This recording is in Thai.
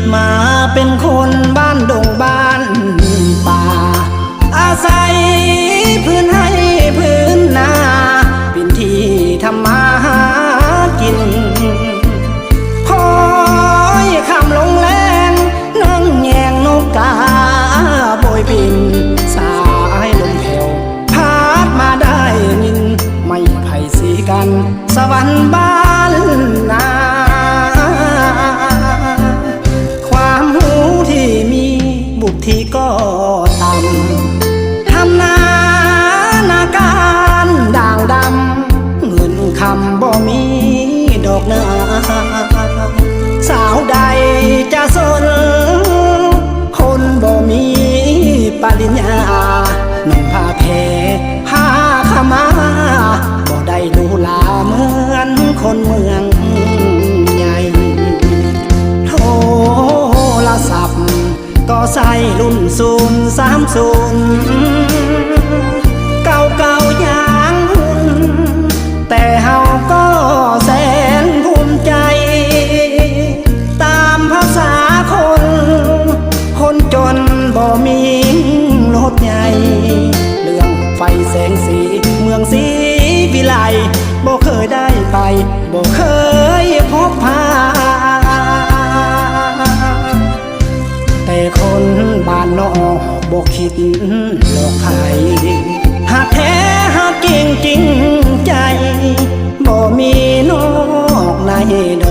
ดมาเป็นคนบ้านดงบ้านป่า อาศัยพื้นให้พื้นนา เป็นที่ทำมาหากิน คอยข้ามลงแลนนั่งแยงนกกาโบยบิน สายลมแผ่วพาดมาได้นิน ไม่ไผ่สีกัน สวรรค์บ้า ที่ก็ต่ำทำนานาการด่างดำเงินคำบ่มีดอกนาสาวใดจะสน คนบ่มีปริญญาหนุ่มผ้าเพผ้า รุ่นศูนย์สามศูนย์เก่าเก่าอย่างหุ่นแต่เฮาก็แสนภูมิใจ ตามภาษาคน คนจนบ่มีรถใหญ่ เรื่องไฟแสงสีเมืองสีวิไลบ่เคยได้ไปบ่เคย บอกคิดหลอกใครหากแท้หากจริงจริงใจ บ่มีนอกในด